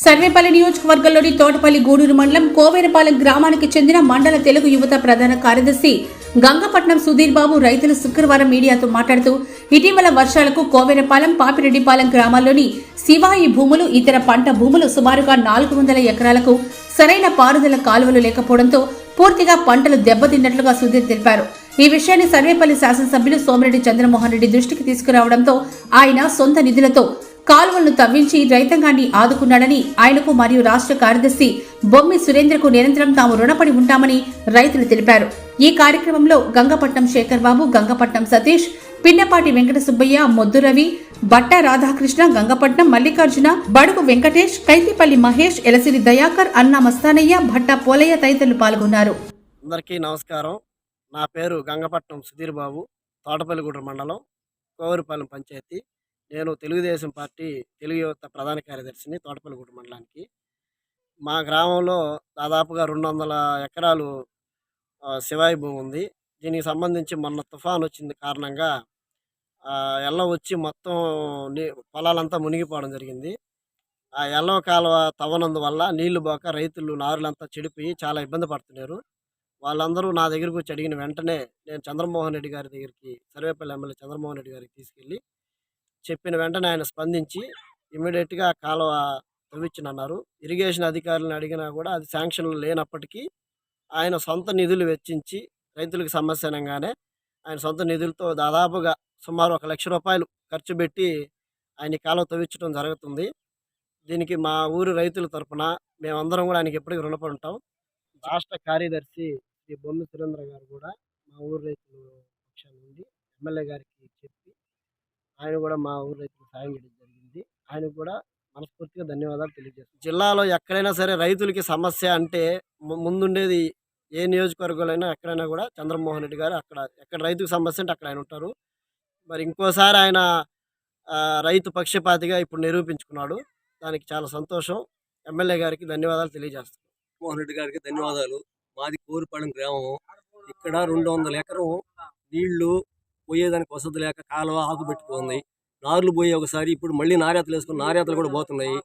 సర్వేపల్లి నియోజకవర్గంలోని తోటపల్లి గూడూరు మండలం కోవేరపాలెం గ్రామానికి చెందిన మండల తెలుగు యువత ప్రధాన కార్యదర్శి గంగపట్నం సుధీర్ బాబు రైతులు శుక్రవారం మీడియాతో మాట్లాడుతూ ఇటీవల వర్షాలకు కోవేరపాలెం పాపిరెడ్డిపాలెం గ్రామాల్లోని శివాయి భూములు ఇతర పంట భూములు సుమారుగా నాలుగు వందల ఎకరాలకు సరైన పారుదల కాలువలు లేకపోవడంతో పూర్తిగా పంటలు దెబ్బతిన్నట్లుగా సుధీర్ తెలిపారు. ఈ విషయాన్ని సర్వేపల్లి శాసనసభ్యులు సోమిరెడ్డి చంద్రమోహన్ రెడ్డి దృష్టికి తీసుకురావడంతో ఆయన సొంత నిధులతో కాలువలను తవ్వించి రైతాంగాన్ని ఆదుకున్నాడని ఆయనకు మరియు రాష్ట్ర కార్యదర్శి బొమ్మి సురేంద్రకు నిరంతరం తాము రుణపడి ఉంటామని రైతులు తెలిపారు. ఈ కార్యక్రమంలో గంగపట్నం శేఖర్ బాబు గంగపట్నం సతీష్ పిన్నపాటి వెంకట సుబ్బయ్య మొద్దు రవి బట్ట రాధాకృష్ణ గంగపట్నం మల్లికార్జున బడుగు వెంకటేష్ కైతిపల్లి మహేష్ ఎలసిరి దయాకర్ అన్న మస్తానయ్య భట్ట పోలయ్య తదితరులు పాల్గొన్నారు. అందరికీ నమస్కారం. నా పేరు గంగపట్నం సుధీర్ బాబు తోటపల్లిగూడ మండలం కోవరిపాలెం పంచాయతీ. నేను తెలుగుదేశం పార్టీ తెలుగు యువత ప్రధాన కార్యదర్శిని తోటపల్లిగూడ మండలానికి. మా గ్రామంలో దాదాపుగా రెండు వందల ఎకరాలు శివాయి భూమి ఉంది. దీనికి సంబంధించి మొన్న తుఫాన్ వచ్చింది కారణంగా ఎల్లం ఎల్ల వచ్చి మొత్తం నీ పొలాలంతా మునిగిపోవడం జరిగింది. ఆ ఎల్లవ కాలువ తవ్వనందువల్ల నీళ్ళు పోక రైతులు నారులంతా చెడిపోయి చాలా ఇబ్బంది పడుతున్నారు. వాళ్ళందరూ నా దగ్గరకు వచ్చి అడిగిన వెంటనే నేను చంద్రమోహన్ రెడ్డి గారి దగ్గరికి సర్వేపల్లి ఎమ్మెల్యే చంద్రమోహన్ రెడ్డి గారికి తీసుకెళ్ళి చెప్పిన వెంటనే ఆయన స్పందించి ఇమ్మీడియట్గా కాలువ తవ్వించినన్నారు. ఇరిగేషన్ అధికారులను అడిగినా కూడా అది శాంక్షన్లు లేనప్పటికీ ఆయన సొంత నిధులు వెచ్చించి రైతులకు సమస్య అనగానే ఆయన సొంత నిధులతో దాదాపుగా సుమారు ఒక లక్ష రూపాయలు ఖర్చు పెట్టి ఆయన కాలువ తవ్వించడం జరుగుతుంది. దీనికి మా ఊరు రైతుల తరపున మేమందరం కూడా ఆయనకి ఎప్పటికీ రుణపడి ఉంటాం రాష్ట్ర కార్యదర్శి శ్రీ బొమ్మి సురేంద్ర గారు కూడా మా ఊరు రైతుల పక్షాన నుండి ఎమ్మెల్యే గారికి ఆయన కూడా మా ఊరు రైతులకు సాయం చేయడం జరిగింది. ఆయనకు కూడా మనస్ఫూర్తిగా ధన్యవాదాలు తెలియజేస్తాను జిల్లాలో ఎక్కడైనా సరే రైతులకి సమస్య అంటే ముందుండేది ఏ నియోజకవర్గంలో ఎక్కడైనా కూడా చంద్రమోహన్ రెడ్డి గారు అక్కడ ఎక్కడ రైతుకు సమస్య అంటే అక్కడ ఆయన ఉంటారు. మరి ఇంకోసారి ఆయన రైతు పక్షపాతిగా ఇప్పుడు నిరూపించుకున్నాడు. దానికి చాలా సంతోషం. ఎమ్మెల్యే గారికి ధన్యవాదాలు తెలియజేస్తాను మోహన్ రెడ్డి గారికి ధన్యవాదాలు. మాది కోరిపాలెం గ్రామం ఇక్కడ రెండు వందల ఎకరం నీళ్ళు పోయేదానికి వసతి లేక కాలువ ఆకు పెట్టుకుంది. నార్లు పోయి ఒకసారి ఇప్పుడు మళ్ళీ నారేతలు వేసుకుని నారేతలు కూడా పోతున్నాయి.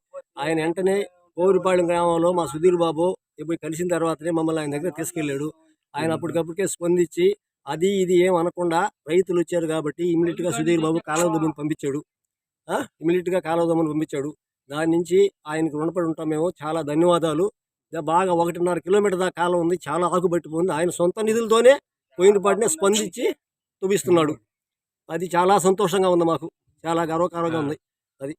ఆయన వెంటనే కోరిపాలెం గ్రామంలో మా సుధీర్ బాబు ఇప్పుడు కలిసిన తర్వాతనే మమ్మల్ని ఆయన దగ్గర తీసుకెళ్ళాడు. ఆయన అప్పటికప్పటికే స్పందించి అది ఇది ఏం అనకుండా రైతులు వచ్చారు కాబట్టి ఇమీడియట్గా సుధీర్ బాబు కాలువ దమ్మని పంపించాడు. ఇమీడియట్గా కాలువ దమ్మని పంపించాడు. దాని నుంచి ఆయనకు రుణపడి ఉంటాం మేము. చాలా ధన్యవాదాలు. బాగా ఒకటిన్నర కిలోమీటర్ దాకా కాలం ఉంది. చాలా ఆకుపట్టిపోయింది ఆయన సొంత నిధులతోనే పోయిన పాటినే స్పందించి చూపిస్తున్నాడు అది చాలా సంతోషంగా ఉంది మాకు. చాలా గర్వకారంగా ఉంది. అది.